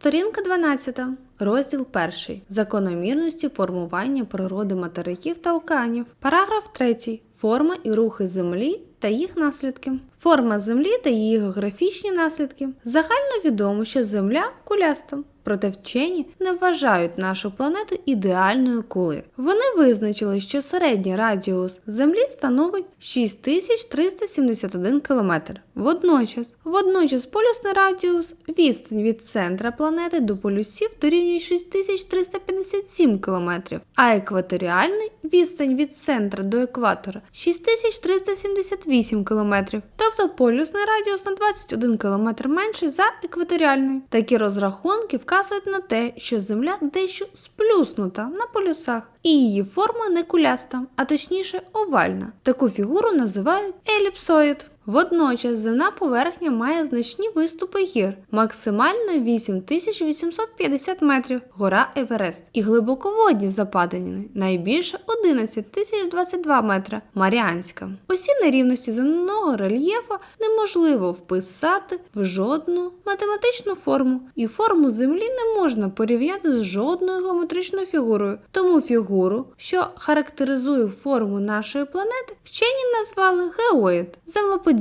Сторінка 12. Розділ 1. Закономірності формування природи материків та океанів. Параграф 3. Форма і рухи Землі та їх наслідки. Форма Землі та її географічні наслідки. Загально відомо, що Земля куляста. Проте вчені не вважають нашу планету ідеальною кулею. Вони визначили, що середній радіус Землі становить 6371 км. Водночас, водночас полюсний радіус відстань від центра планети до полюсів дорівнює 6357 км, а екваторіальний відстань від центра до екватора 6378 км. Тобто полюсний радіус на 21 км менший за екваторіальний. Такі розрахунки вказують на те, що Земля дещо сплюснута на полюсах, і її форма не куляста, а точніше овальна. Таку фігуру називають еліпсоїд. Водночас земна поверхня має значні виступи гір, максимально 8850 метрів, гора Еверест, і глибоководні западини, найбільше 11022 метра, Маріанська. Усі нерівності земного рельєфу неможливо вписати в жодну математичну форму, і форму Землі не можна порівняти з жодною геометричною фігурою. Тому фігуру, що характеризує форму нашої планети, вчені назвали геоїд. Землеподібний.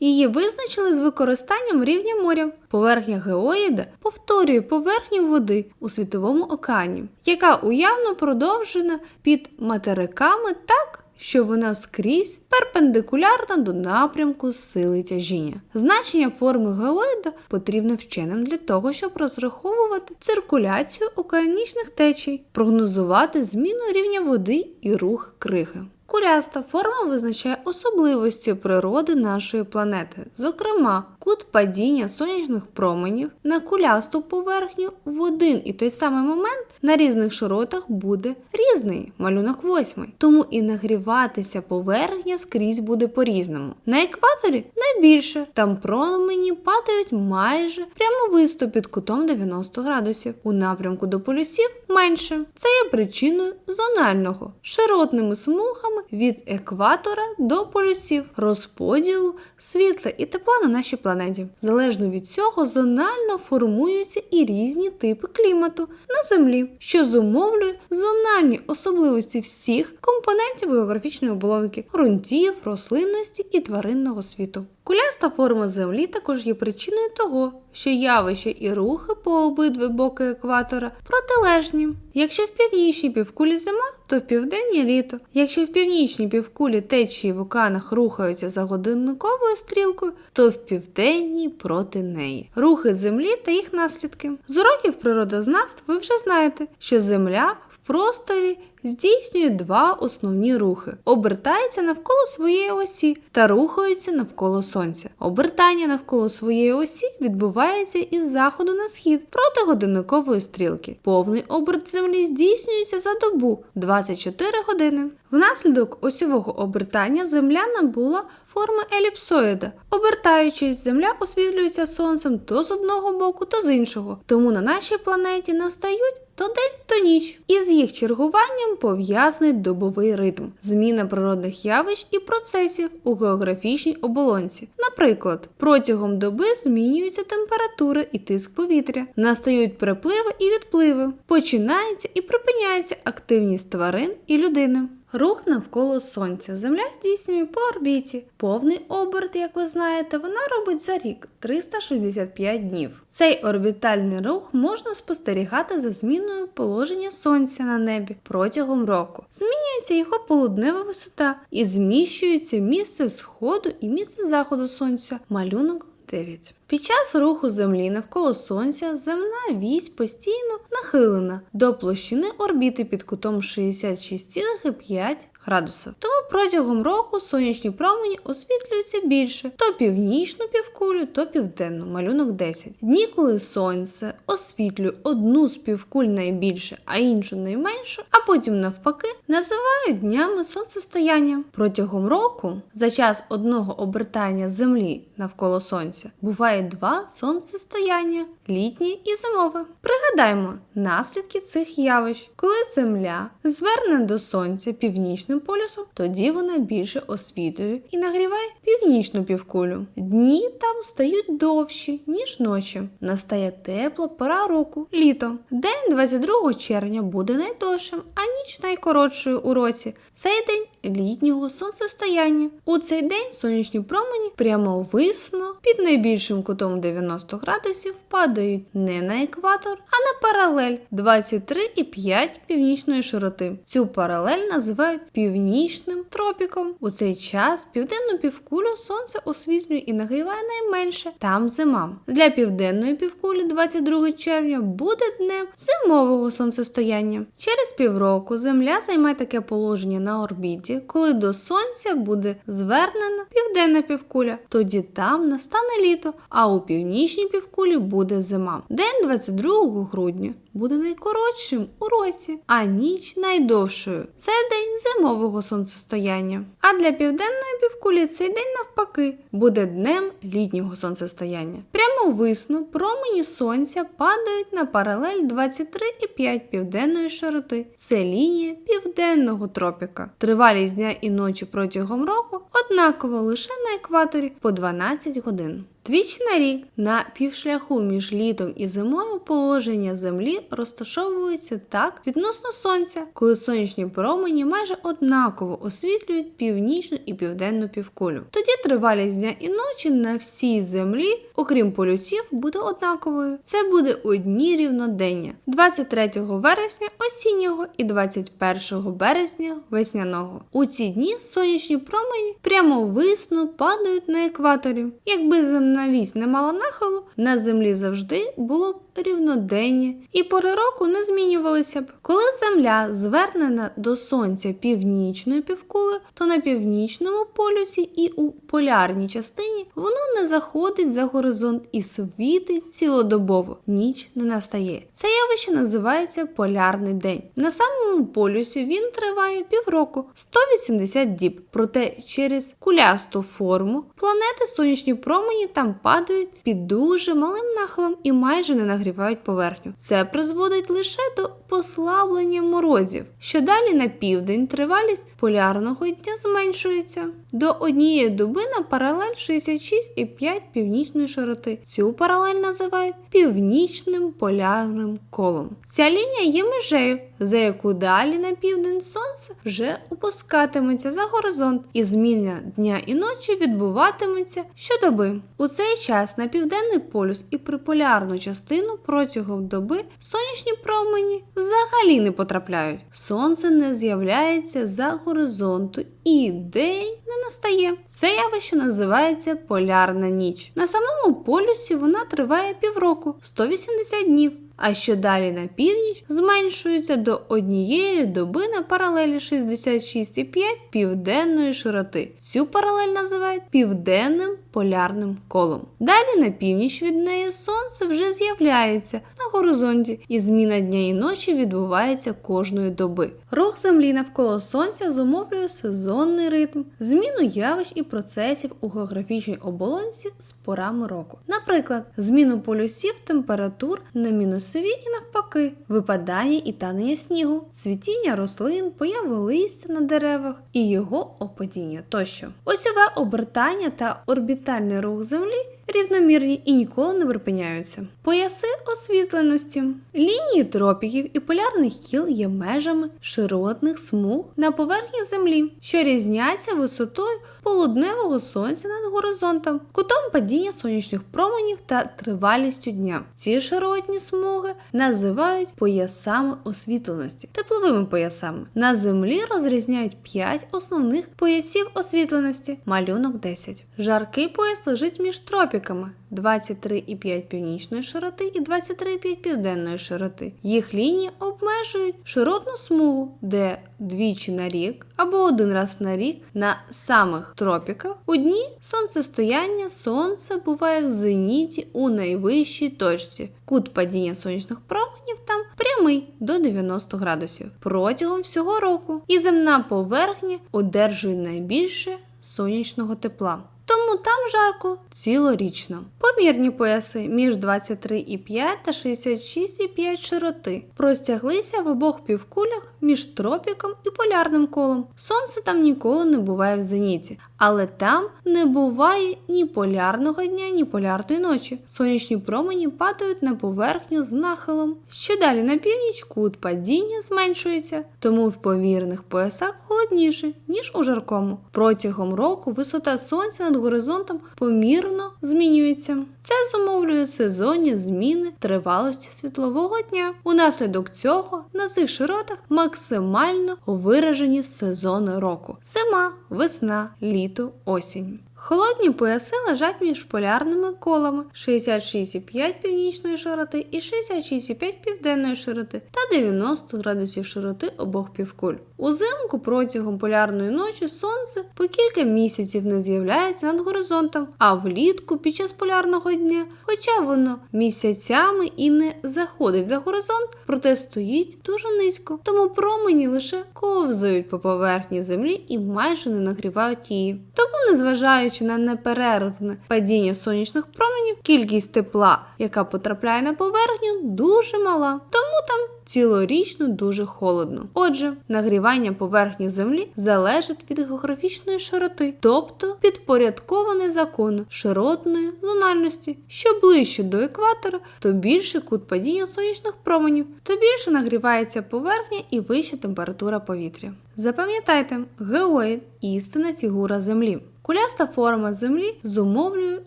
Її визначили з використанням рівня моря. Поверхня геоїда повторює поверхню води у світовому океані, яка уявно продовжена під материками так, що вона скрізь перпендикулярна до напрямку сили тяжіння. Значення форми геоїда потрібне вченим для того, щоб розраховувати циркуляцію океанічних течій, прогнозувати зміну рівня води і рух крихи. Куляста форма визначає особливості природи нашої планети, зокрема, кут падіння сонячних променів на кулясту поверхню в один і той самий момент на різних широтах буде різний малюнок восьмий. Тому і нагріватися поверхня скрізь буде по-різному. На екваторі найбільше, там промені падають майже прямовисто під кутом 90 градусів. У напрямку до полюсів менше. Це є причиною зонального широтними смугами від екватора до полюсів розподілу світла і тепла на нашій планеті. Залежно від цього, зонально формуються і різні типи клімату на Землі, що зумовлює зональні особливості всіх компонентів географічної оболонки, ґрунтів, рослинності і тваринного світу. Куляста форма Землі також є причиною того, що явища і рухи по обидві боки екватора протилежні. Якщо в північній півкулі зима, то в південній літо. Якщо в північній півкулі течії в океанах рухаються за годинниковою стрілкою, то в південній проти неї. Рухи Землі та їх наслідки. З уроків природознавств ви вже знаєте, що Земля в просторі здійснює два основні рухи: обертається навколо своєї осі та рухається навколо сонця. Обертання навколо своєї осі відбувається із заходу на схід проти годинникової стрілки. Повний оберт землі здійснюється за добу 24 години. Внаслідок осьового обертання земля набула форми еліпсоїда. Обертаючись, земля освітлюється сонцем то з одного боку, то з іншого. Тому на нашій планеті настають то день, то ніч. І з їх чергуванням пов'язаний добовий ритм, зміна природних явищ і процесів у географічній оболонці. Наприклад, протягом доби змінюються температури і тиск повітря, настають припливи і відпливи, починається і припиняється активність тварин і людини. Рух навколо сонця. Земля здійснює по орбіті. Повний оберт, як ви знаєте, вона робить за рік 365 днів. Цей орбітальний рух можна спостерігати за зміною положення сонця на небі протягом року. Змінюється його полуднева висота і зміщується місце сходу і місце заходу сонця. Малюнок 9. Під час руху Землі навколо Сонця земна вісь постійно нахилена до площини орбіти під кутом 66,5 градуса. Тому протягом року сонячні промені освітлюються більше то північну півкулю, то південну, малюнок 10. Дні, коли сонце освітлює одну з півкуль найбільше, а іншу найменшу, а потім навпаки, називають днями сонцестояння. Протягом року, за час одного обертання Землі навколо Сонця, буває два сонцестояння літнє і зимове. Пригадаймо наслідки цих явищ, коли Земля зверне до Сонця північним північним полюсом, тоді вона більше освітлює і нагріває північну півкулю. Дні там стають довші, ніж ночі. Настає тепла пора року літо. День 22 червня буде найдовшим, а ніч найкоротшою у році. Цей день літнього сонцестояння. У цей день сонячні промені прямовисно під найбільшим кутом 90 градусів падають не на екватор, а на паралель 23,5 північної широти. Цю паралель називають північним тропіком. У цей час південну півкулю сонце освітлює і нагріває найменше. Там зима. Для південної півкулі 22 червня буде днем зимового сонцестояння. Через півроку Земля займає таке положення на орбіті, коли до сонця буде звернена південна півкуля. Тоді там настане літо, а у північній півкулі буде зима. День 22 грудня буде найкоротшим у році, а ніч найдовшою. Це день зимового сонцестояння. А для південної півкулі цей день навпаки буде днем літнього сонцестояння. Прямовисно промені сонця падають на паралель 23,5 південної широти. Це лінія південного тропіка. Тривалість дня і ночі протягом року однаково лише на екваторі по 12 годин. Двічі на рік на півшляху між літом і зимою положення Землі розташовується так відносно Сонця, коли сонячні промені майже однаково освітлюють північну і південну півкулю. Тоді тривалість дня і ночі на всій землі, окрім полюсів, буде однаковою. Це буде одні рівнодення 23 вересня осіннього і 21 березня весняного. У ці дні сонячні промені прямовисно падають на екваторі. Якби земна вісь не мала нахилу, на землі завжди було б рівнодення, і пори року не змінювалися б. Коли земля звернена до сонця північною півкулею, то на північному полюсі і у полярній частині воно не заходить за горизонт і світить цілодобово. Ніч не настає. Це явище називається полярний день. На самому полюсі він триває півроку 180 діб. Проте через кулясту форму планети сонячні промені там падають під дуже малим нахилом і майже не нагрівають поверхню. Це призводить лише до послаблення морозів. Що далі на південь тривалість полярного дня зменшується до однієї доби на паралель 66,5 північної широти. Цю паралель називають північним полярним колом. Ця лінія є межею, за яку далі на південь сонце вже опускатиметься за горизонт, і зміна дня і ночі відбуватиметься щодоби. У цей час на південний полюс і приполярну частину протягом доби сонячні промені взагалі не потрапляють. Сонце не з'являється за горизонту і день не настає. Це явище називається полярна ніч. На самому полюсі вона триває півроку 180 днів. А що далі на північ зменшується до однієї доби на паралелі 66,5 південної широти. Цю паралель називають південним полярним колом. Далі на північ від неї сонце вже з'являється на горизонті, і зміна дня і ночі відбувається кожної доби. Рух землі навколо сонця зумовлює сезонний ритм, зміну явищ і процесів у географічній оболонці з порами року. Наприклад, зміну полюсів температур на мінусові і навпаки, випадання і танення снігу, цвітіння рослин, появи листя на деревах і його опадіння тощо. Осьове обертання та орбітальний рух Землі рівномірні і ніколи не припиняються. Пояси освітленості. Лінії тропіків і полярних кіл є межами широтних смуг на поверхні Землі, що різняться висотою полудневого сонця над горизонтом, кутом падіння сонячних променів та тривалістю дня. Ці широтні смуги називають поясами освітленості, тепловими поясами. На землі розрізняють 5 основних поясів освітленості. Малюнок 10. Жаркий пояс лежить між тропіками 23,5 північної широти і 23,5 південної широти. Їх лінії обмежують широтну смугу, де двічі на рік або один раз на рік на самих тропіках у дні сонцестояння сонце буває в зеніті у найвищій точці. Кут падіння сонячних променів там прямий до 90 градусів протягом всього року, і земна поверхня одержує найбільше сонячного тепла. Тому там жарко цілорічно. Помірні пояси між 23,5 та 66,5 широти простяглися в обох півкулях між тропіком і полярним колом. Сонце там ніколи не буває в зеніті, але там не буває ні полярного дня, ні полярної ночі. Сонячні промені падають на поверхню з нахилом. Ще далі на північ кут падіння зменшується, тому в повірних поясах холодніше, ніж у жаркому. Протягом року висота сонця над горизонтом помірно змінюється. Це зумовлює сезонні зміни тривалості світлового дня. Унаслідок цього на цих широтах максимально виражені сезони року: зима, весна, літо, осінь. Холодні пояси лежать між полярними колами 66,5 північної широти і 66,5 південної широти та 90 градусів широти обох півкуль. Узимку протягом полярної ночі сонце по кілька місяців не з'являється над горизонтом, а влітку під час полярного дня, хоча воно місяцями і не заходить за горизонт, проте стоїть дуже низько, тому промені лише ковзають по поверхні землі і майже не нагрівають її. Тому, незважаючи на неперервне падіння сонячних променів, кількість тепла, яка потрапляє на поверхню, дуже мала. Тому там цілорічно дуже холодно. Отже, нагрівання поверхні землі залежить від географічної широти, тобто підпорядковане закону широтної зональності. Що ближче до екватора, то більше кут падіння сонячних променів, то більше нагрівається поверхня і вища температура повітря. Запам'ятайте, геоїд – істинна фігура Землі. Куляста форма Землі зумовлює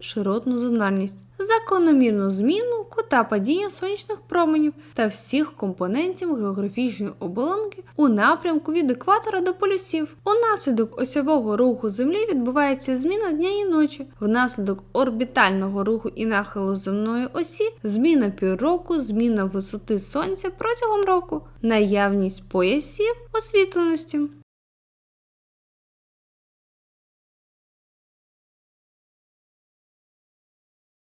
широтну зональність, закономірну зміну кута падіння сонячних променів та всіх компонентів географічної оболонки у напрямку від екватора до полюсів. Унаслідок осьового руху Землі відбувається зміна дня і ночі. Внаслідок орбітального руху і нахилу земної осі, зміна півроку, зміна висоти сонця протягом року, наявність поясів освітленості.